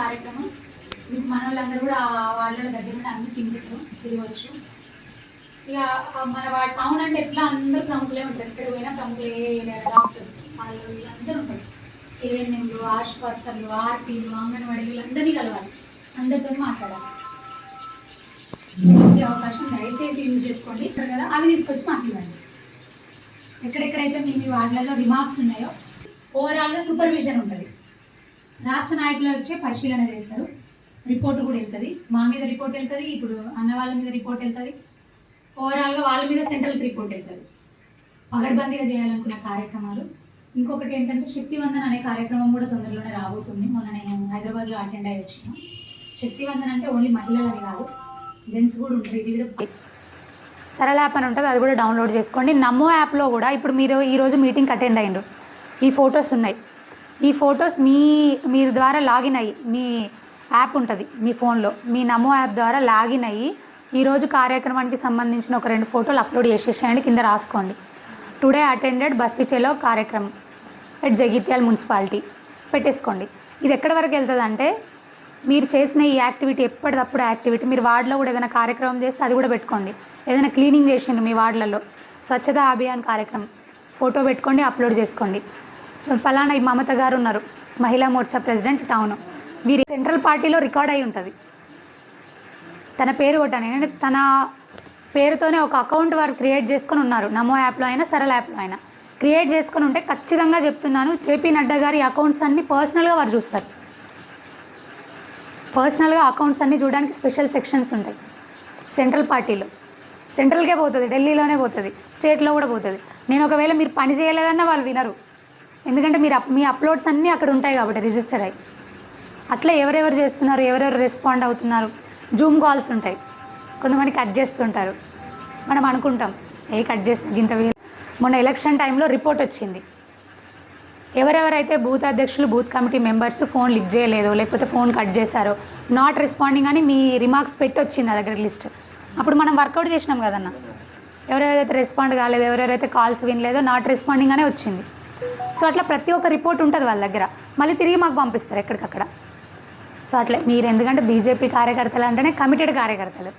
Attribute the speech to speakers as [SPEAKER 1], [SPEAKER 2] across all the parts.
[SPEAKER 1] కార్యక్రమం. మీకు మన వాళ్ళందరూ కూడా వాళ్ళ దగ్గర ఉండి అన్ని తింటారు తిరగవచ్చు ఇక మన వాడు టౌన్ అంటే ఎట్లా అందరూ ప్రముఖులే ఉంటారు. ఇక్కడ పోయినా ప్రముఖులే డాక్టర్స్ వాళ్ళు వీళ్ళందరూ ఉంటారు. ఏఎన్ఎంలు ఆశుపత్రులు ఆర్పీలు అంగన్వాడీ వీళ్ళందరినీ కలవాలి. అందరితో మాట్లాడాలి. వచ్చే అవకాశం దయచేసి యూజ్ చేసుకోండి. ఇక్కడ కదా? అవి తీసుకొచ్చి మాకు ఇవ్వండి ఎక్కడెక్కడైతే మీ మీ వార్డులలో రిమార్క్స్ ఉన్నాయో ఓవరాల్గా సూపర్విజన్ ఉంటుంది. రాష్ట్ర నాయకులు వచ్చి పరిశీలన చేస్తారు. రిపోర్ట్ కూడా వెళ్తుంది. మా మీద రిపోర్ట్ వెళ్తుంది. ఇప్పుడు అన్న వాళ్ళ మీద రిపోర్ట్ వెళ్తుంది. ఓవరాల్గా వాళ్ళ మీద సెంట్రల్కి రిపోర్ట్ వెళ్తుంది. పగడ్బందీగా చేయాలనుకున్న కార్యక్రమాలు. ఇంకొకటి ఏంటంటే శక్తివందన్ అనే కార్యక్రమం కూడా తొందరలోనే రాబోతుంది. మొన్న నేను హైదరాబాద్లో అటెండ్ అయ్యి వచ్చిన. శక్తివందన్ అంటే ఓన్లీ మహిళలని కాదు జెంట్స్ కూడా ఉంటారు. ఇది
[SPEAKER 2] సరళ యాప్ అని ఉంటుంది. అది కూడా డౌన్లోడ్ చేసుకోండి. నమో యాప్లో కూడా ఇప్పుడు మీరు ఈరోజు మీటింగ్ అటెండ్ అయ్యారు ఈ ఫొటోస్ ఉన్నాయి. ఈ ఫొటోస్ మీ మీరు ద్వారా లాగిన్ అయ్యి మీ యాప్ ఉంటుంది మీ ఫోన్లో. మీ నమో యాప్ ద్వారా లాగిన్ అయ్యి ఈరోజు కార్యక్రమానికి సంబంధించిన ఒక రెండు ఫోటోలు అప్లోడ్ చేసేసేయండి కింద రాసుకోండి. టుడే అటెండెడ్ బస్తీ చెలో కార్యక్రమం. At Jagtial municipality. పెట్టేసుకోండి. ఇది ఎక్కడి వరకు వెళ్తుంది అంటే మీరు చేసిన ఈ యాక్టివిటీ ఎప్పటికప్పుడు యాక్టివిటీ మీరు వార్డులో కూడా ఏదైనా కార్యక్రమం చేస్తే అది కూడా పెట్టుకోండి. ఏదైనా క్లీనింగ్ చేసిండు మీ వార్డులలో స్వచ్ఛతా అభియాన్ కార్యక్రమం. ఫోటో పెట్టుకోండి అప్లోడ్ చేసుకోండి. ఫలానా ఈ మమత గారు ఉన్నారు. మహిళా మోర్చా ప్రెసిడెంట్ టౌన్. వీరి సెంట్రల్ పార్టీలో రికార్డ్ అయి ఉంటుంది. తన పేరు కొట్టాను ఏంటంటే తన పేరుతోనే ఒక అకౌంట్ వారు క్రియేట్ చేసుకొని ఉన్నారు. నమో యాప్లో అయినా సరళ యాప్లో అయినా. క్రియేట్ చేసుకొని ఉంటే ఖచ్చితంగా చెప్తున్నాను. జేపీ నడ్డా గారి అకౌంట్స్ అన్ని పర్సనల్గా వారు చూస్తారు. పర్సనల్గా అకౌంట్స్ అన్ని చూడడానికి స్పెషల్ సెక్షన్స్ ఉంటాయి. సెంట్రల్ పార్టీలో. సెంట్రల్కే పోతుంది. ఢిల్లీలోనే పోతుంది. స్టేట్లో కూడా పోతుంది. నేను ఒకవేళ మీరు పని చేయలేదన్నా వాళ్ళు వినరు. ఎందుకంటే మీరు అప్- మీ అప్లోడ్స్ అన్నీ అక్కడ ఉంటాయి కాబట్టి రిజిస్టర్ అయ్యి. అట్లా ఎవరెవరు చేస్తున్నారు ఎవరెవరు రెస్పాండ్ అవుతున్నారు జూమ్ కాల్స్ ఉంటాయి. కొంతమంది కట్ చేస్తుంటారు. మనం అనుకుంటాం ఏ కట్ చేస్తుంది ఇంత మొన్న ఎలక్షన్ టైంలో రిపోర్ట్ వచ్చింది. ఎవరెవరైతే బూత్ అధ్యక్షులు booth committee members phone lift చేయలేదో లేకపోతే ఫోన్ కట్ చేశారో నాట్ రెస్పాండింగ్ అని మీ రిమార్క్స్ పెట్టి వచ్చింది నా దగ్గర లిస్ట్ అప్పుడు మనం వర్కౌట్ చేసినాం కదన్న. ఎవరెవరైతే రెస్పాండ్ కాలేదు ఎవరెవరైతే కాల్స్ వినలేదో నాట్ రెస్పాండింగ్ అనే వచ్చింది. సో అట్లా ప్రతి ఒక్క రిపోర్ట్ ఉంటుంది వాళ్ళ దగ్గర. మళ్ళీ తిరిగి మాకు పంపిస్తారు ఎక్కడికక్కడ. సో అట్లా మీరు ఎందుకంటే బీజేపీ కార్యకర్తలు అంటేనే కమిటెడ్ కార్యకర్తలు.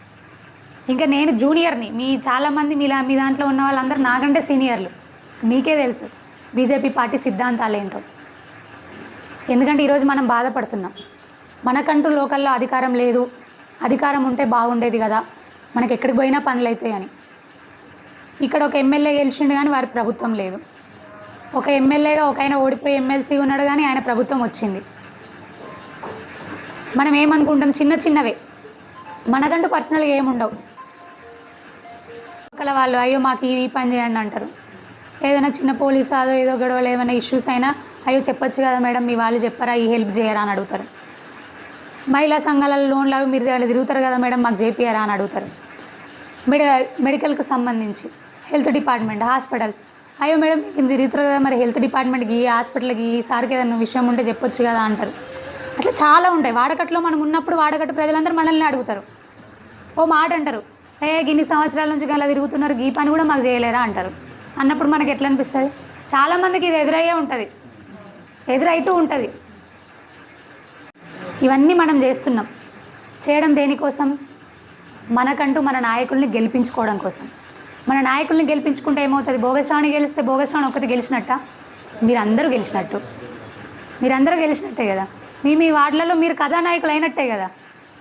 [SPEAKER 2] ఇంకా నేను జూనియర్ని మీ చాలామంది మీలా మీ దాంట్లో ఉన్న వాళ్ళందరూ నాకంటే సీనియర్లు మీకే తెలుసు బీజేపీ పార్టీ సిద్ధాంతాలు ఏంటో. ఎందుకంటే ఈరోజు మనం బాధపడుతున్నాం. మనకంటూ లోకల్లో అధికారం లేదు. అధికారం ఉంటే బాగుండేది కదా. మనకి ఎక్కడికి పోయినా పనులు అవుతాయి అని ఇక్కడ ఒక ఎమ్మెల్యే గెలిచిండు కానీ వారి ప్రభుత్వం లేదు. ఒక ఎమ్మెల్యేగా ఒక ఆయన ఓడిపోయి ఎమ్మెల్సీ ఉన్నాడు కానీ ఆయన ప్రభుత్వం వచ్చింది. మనం ఏమనుకుంటాం? చిన్న చిన్నవే. మనకంటూ పర్సనల్గా ఏముండవు. ఒకళ్ళ వాళ్ళు అయ్యో మాకు ఈ పని చేయండి అంటారు. ఏదైనా చిన్న పోలీసు అదో ఏదో గొడవలు ఏమైనా ఇష్యూస్ అయినా అయ్యో చెప్పొచ్చు కదా మేడం మీ వాళ్ళు చెప్పారా ఈ హెల్ప్ చేయరా అని అడుగుతారు. మహిళా సంఘాలలో లోన్లు అవి మీరు వాళ్ళు తిరుగుతారు కదా మేడం మాకు చేపియరా అని అడుగుతారు. మెడి మెడికల్కి సంబంధించి హెల్త్ డిపార్ట్మెంట్ హాస్పిటల్స్ అయ్యో మేడం ఇది తిరుగుతారు కదా మరి హెల్త్ డిపార్ట్మెంట్కి హాస్పిటల్కి సార్కి ఏదైనా విషయం ఉంటే చెప్పొచ్చు కదా అంటారు. అట్లా చాలా ఉంటాయి. వాడకట్లో మనం ఉన్నప్పుడు వాడకట్టు ప్రజలందరూ మనల్ని అడుగుతారు. ఓ మాట అంటారు. ఏ ఇన్ని సంవత్సరాల నుంచి అలా తిరుగుతున్నారు ఈ పని కూడా మాకు చేయలేరా అంటారు. అన్నప్పుడు మనకి ఎట్లా అనిపిస్తుంది? చాలామందికి ఇది ఎదురయ్యే ఉంటుంది. ఎదురైతూ ఉంటుంది. ఇవన్నీ మనం చేస్తున్నాం. చేయడం దేనికోసం? మనకంటూ మన నాయకుల్ని గెలిపించుకోవడం కోసం. మన నాయకుల్ని గెలిపించుకుంటే ఏమవుతుంది? భోగస్వామిని గెలిస్తే భోగస్వామి ఒకటి గెలిచినట్ట? మీరందరూ గెలిచినట్టు. మీరందరూ గెలిచినట్టే కదా? మీ మీ వార్డులలో మీరు కథానాయకులు అయినట్టే కదా?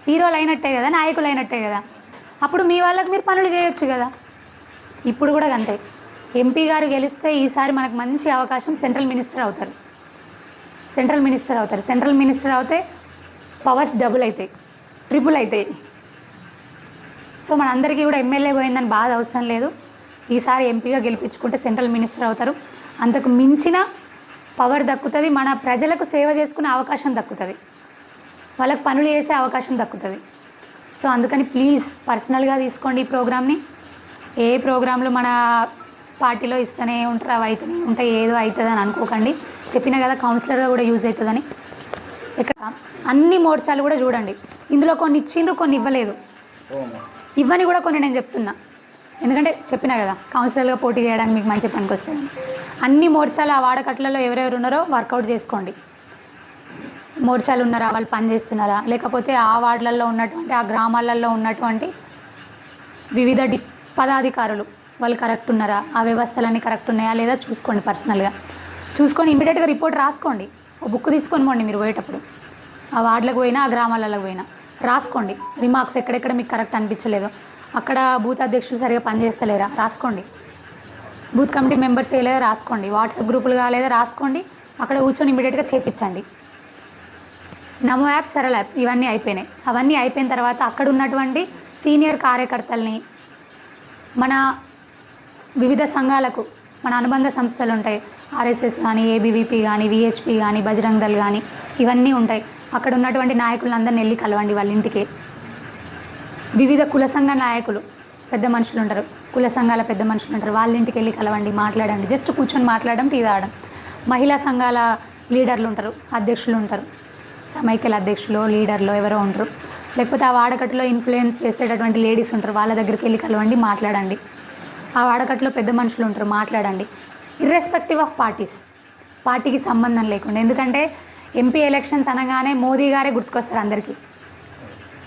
[SPEAKER 2] హీరోలు అయినట్టే కదా? నాయకులు అయినట్టే కదా? అప్పుడు మీ వాళ్ళకి మీరు పనులు చేయొచ్చు కదా? ఇప్పుడు కూడా అంతే. ఎంపీ గారు గెలిస్తే ఈసారి మనకు మంచి అవకాశం సెంట్రల్ మినిస్టర్ అవుతారు. సెంట్రల్ మినిస్టర్ అవుతారు. సెంట్రల్ మినిస్టర్ అవుతే పవర్స్ డబుల్ అవుతాయి. ట్రిపుల్ అవుతాయి. సో మనందరికీ కూడా ఎమ్మెల్యే పోయిందని బాధ అవసరం లేదు. ఈసారి ఎంపీగా గెలిపించుకుంటే సెంట్రల్ మినిస్టర్ అవుతారు. అంతకు మించిన పవర్ దక్కుతుంది. మన ప్రజలకు సేవ చేసుకునే అవకాశం దక్కుతుంది. వాళ్ళకి పనులు చేసే అవకాశం దక్కుతుంది. సో అందుకని ప్లీజ్ పర్సనల్గా తీసుకోండి ఈ ప్రోగ్రామ్ని. ఏ ప్రోగ్రాంలు మన పార్టీలో ఇస్తూనే ఉంటారు అవి అవుతూనే ఉంటాయి ఏదో అవుతుంది అని అనుకోకండి. చెప్పిన కదా కౌన్సిలర్గా కూడా యూజ్ అవుతుందని. ఇక్కడ అన్ని మోర్చాలు కూడా చూడండి. ఇందులో కొన్ని ఇచ్చిండ్రు కొన్ని ఇవ్వలేదు. ఇవ్వని కూడా కొన్ని నేను చెప్తున్నా. ఎందుకంటే చెప్పినా కదా కౌన్సిలర్గా పోటీ చేయడానికి మీకు మంచి పనికి వస్తుంది. అన్ని మోర్చాలు ఆ వాడకట్లలో ఎవరెవరు ఉన్నారో వర్కౌట్ చేసుకోండి. మోర్చాలు ఉన్నారా? వాళ్ళు పనిచేస్తున్నారా లేకపోతే ఆ వార్డులలో ఉన్నటువంటి ఆ గ్రామాలలో ఉన్నటువంటి వివిధ డి పదాధికారులు వాళ్ళు కరెక్ట్ ఉన్నారా? ఆ వ్యవస్థలన్నీ కరెక్ట్ ఉన్నాయా లేదా చూసుకోండి పర్సనల్గా చూసుకొని ఇమీడియట్గా రిపోర్ట్ రాసుకోండి. ఓ బుక్ తీసుకొని పోండి మీరు పోయేటప్పుడు. ఆ వార్డులకు పోయినా ఆ గ్రామాలకు పోయినా. రాసుకోండి. రిమార్క్స్ ఎక్కడెక్కడ మీకు కరెక్ట్ అనిపించలేదో. అక్కడ బూత్ అధ్యక్షులు సరిగా పనిచేస్తలేరా? రాసుకోండి. బూత్ కమిటీ మెంబర్స్ వేయలేదా రాసుకోండి. వాట్సాప్ గ్రూపులు కాలేదా రాసుకోండి. అక్కడ కూర్చొని ఇమీడియట్గా చేపించండి. నమో యాప్ సరళ యాప్ ఇవన్నీ అయిపోయినాయి. అవన్నీ అయిపోయిన తర్వాత అక్కడ ఉన్నటువంటి సీనియర్ కార్యకర్తల్ని మన వివిధ సంఘాలకు మన అనుబంధ సంస్థలు ఉంటాయి. ఆర్ఎస్ఎస్ కానీ ఏబీవీపీ కానీ విహెచ్పి కానీ బజరంగ్ దళ్ కానీ ఇవన్నీ ఉంటాయి. అక్కడ ఉన్నటువంటి నాయకులందరిని వెళ్ళి కలవండి వాళ్ళ ఇంటికి. వివిధ కుల సంఘ నాయకులు పెద్ద మనుషులు ఉంటారు. కుల సంఘాల పెద్ద మనుషులు ఉంటారు. వాళ్ళ ఇంటికి వెళ్ళి కలవండి మాట్లాడండి. జస్ట్ కూర్చొని మాట్లాడడం టీ తాగడం. మహిళా సంఘాల లీడర్లు ఉంటారు అధ్యక్షులు ఉంటారు. సమైక్యల అధ్యక్షులు లీడర్లు ఎవరో ఉంటారు. లేకపోతే ఆ వాడకట్టులో ఇన్ఫ్లుయెన్స్ చేసేటటువంటి లేడీస్ ఉంటారు. వాళ్ళ దగ్గరికి వెళ్ళి కలవండి మాట్లాడండి. ఆ వాడకట్టులో పెద్ద మనుషులు ఉంటారు మాట్లాడండి. ఇర్రెస్పెక్టివ్ ఆఫ్ పార్టీస్ పార్టీకి సంబంధం లేకుండా. ఎందుకంటే ఎంపీ ఎలక్షన్స్ అనగానే మోదీ గారే గుర్తుకొస్తారు అందరికీ.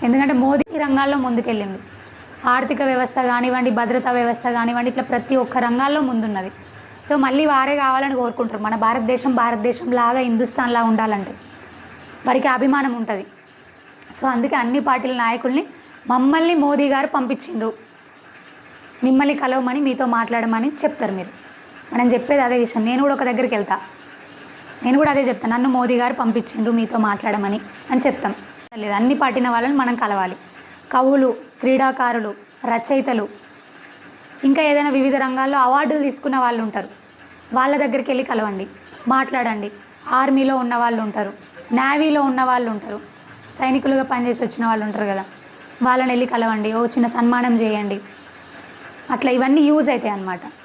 [SPEAKER 2] ఎందుకంటే మోదీ రంగాల్లో ముందుకెళ్ళింది. ఆర్థిక వ్యవస్థ కానివ్వండి భద్రతా వ్యవస్థ కానివ్వండి ఇట్లా ప్రతి ఒక్క రంగాల్లో ముందున్నది. సో మళ్ళీ వారే కావాలని కోరుకుంటారు. మన భారతదేశం భారతదేశం లాగా హిందుస్థాన్లా ఉండాలంటే. వారికి అభిమానం ఉంటుంది. సో అందుకే అన్ని పార్టీల నాయకుల్ని మమ్మల్ని మోదీ గారు పంపించిండ్రు. మిమ్మల్ని కలవమని మీతో మాట్లాడమని చెప్తారు మీరు. మనం చెప్పేది అదే విషయం. నేను కూడా ఒక దగ్గరికి వెళ్తా. నేను కూడా అదే చెప్తాను. నన్ను మోదీ గారు పంపించిండ్రు మీతో మాట్లాడమని అని చెప్తాం. లేదు అన్ని పాటిన వాళ్ళని మనం కలవాలి. కవులు క్రీడాకారులు రచయితలు ఇంకా ఏదైనా వివిధ రంగాల్లో అవార్డులు తీసుకున్న వాళ్ళు ఉంటారు. వాళ్ళ దగ్గరికి వెళ్ళి కలవండి మాట్లాడండి. ఆర్మీలో ఉన్న వాళ్ళు ఉంటారు నేవీలో ఉన్న వాళ్ళు ఉంటారు సైనికులుగా పనిచేసి వచ్చిన వాళ్ళు ఉంటారు కదా. వాళ్ళని వెళ్ళి కలవండి ఓ చిన్న సన్మానం చేయండి. అట్లా ఇవన్నీ యూజ్ అవుతాయి అన్నమాట.